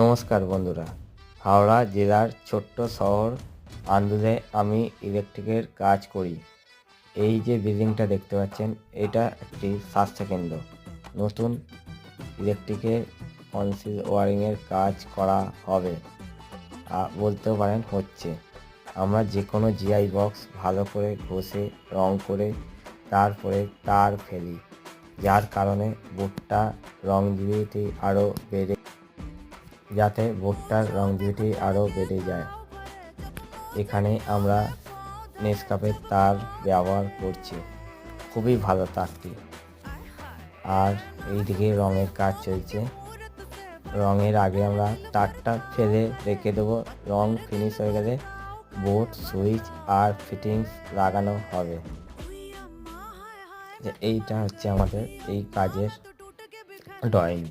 নমস্কার বন্ধুরা। হাওড়া জেলার ছোট্ট শহর আন্দুলে আমি ইলেকট্রিকের কাজ করি। এই যে বিল্ডিংটা দেখতে পাচ্ছেন, এটা একটি স্বাস্থ্যকেন্দ্র। নতুন ইলেকট্রিকের কনসিল ওয়ারিংয়ের কাজ করা হবে। বলতেও পারেন হচ্ছে। আমরা যে কোনো জিআই বক্স ভালো করে ঘষে, রং করে, তারপরে তার ফেলি। যার কারণে বোর্ডটা রংজিবিটি আরও বেড়ে যাতে বোর্ডটার রংজিবিটি আরও বেড়ে যায়। এখানে আমরা নেসকাপের তার ব্যবহার করছি। খুবই ভালো তারটি। আর এইদিকে রঙের কাজ চলছে। রঙের আগে আমরা তারটা ফেলে রেখে দেবো। রং ফিনিশ হয়ে গেলে বোর্ড সুইচ আর ফিটিংস লাগানো হবে। এইটা হচ্ছে আমাদের এই কাজের ড্রয়িং